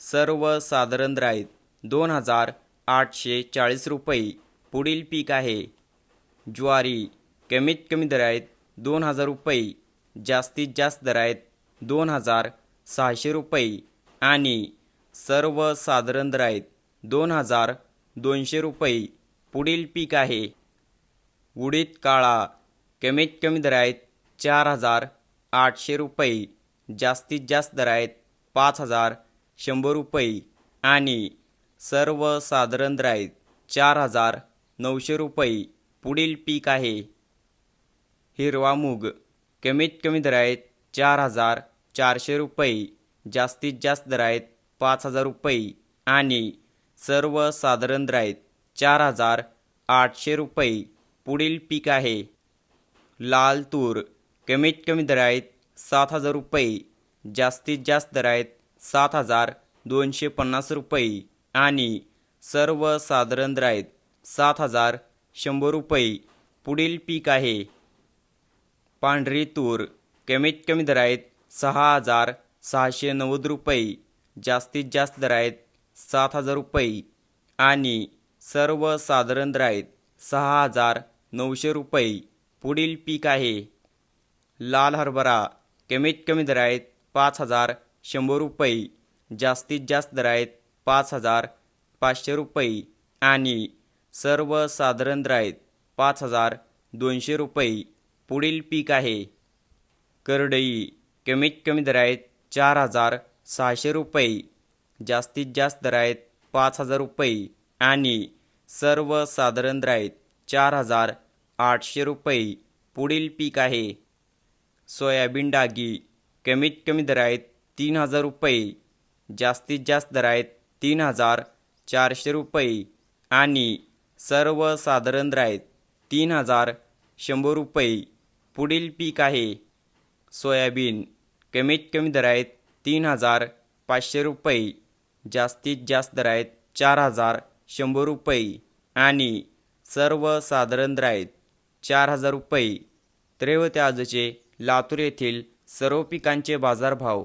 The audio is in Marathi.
सर्वसाधारण राईत दोन हजार आठशे चाळीस रुपये. पुढील पीक आहे. ज्वारी कमीत कमी दर आहेत दोन हजार रुपये. जास्तीत जास्त दर आहेत दोन हजार सहाशे रुपये. आणि सर्वसाधारण दर आहेत दोन हजार दोनशे रुपये. पुढील पीक आहे. उडीद काळा कमीत कमी दर आहेत चार हजार आठशे रुपये. जास्तीत जास्त दर आहेत पाच हजार शंभर रुपये आणि सर्वसाधारण राईत चार हजार नऊशे रुपये पुढील पीक आहे. हिरवा मूग कमीत कमी दर आहेत चार हजार चारशे रुपये जास्तीत जास्त दर आहेत पाच हजार रुपये आणि सर्वसाधारण राईत चार हजार आठशे रुपये पुढील पीक आहे. लाल तूर कमीत कमी दर आहेत सात हजार रुपये जास्तीत जास्त दर आहेत सात हजार दोनशे पन्नास रुपये आणि सर्वसाधारण दर आहेत सात हजार शंभर रुपये. पुढील पीक आहे. पांढरी तूर कमीत कमी दर आहेत सहा हजार सहाशे नव्वद रुपये. जास्तीत जास्त दर आहेत सात हजार रुपये आणि सर्वसाधारण दर सहा हजार नऊशे रुपये. पुढील पीक आहे. लाल हरभरा कमीत कमी दर आहेत पाच हजार शंभर रुपये जास्तीत जास्त दर आहेत पाच हजार पाचशे रुपये आणि सर्वसाधारण दर आहेत पाच हजार दोनशे रुपये पुढील पीक आहे. करडई कमीत कमी दर आहेत चार हजार सहाशे रुपये जास्तीत जास्त दर आहेत पाच हजार रुपये आणि सर्वसाधारण दर आहेत चार हजार आठशे रुपये पुढील पीक आहे. सोयाबीन डागी कमीत कमी दर आहेत तीन हजार रुपये. जास्तीत जास्त दर आहेत तीन हजार चारशे रुपये. आणि सर्वसाधारण दर आहेत तीन हजार शंभर रुपये. पुढील पीक आहे सोयाबीन. कमीत कमी दर आहेत तीन हजार पाचशे रुपये. जास्तीत जास्त दर आहेत चार हजार शंभर रुपये. आणि सर्वसाधारण दर आहेत चार हजार रुपये. तर आजचे लातूर येथील सर्व पिकांचे बाजारभाव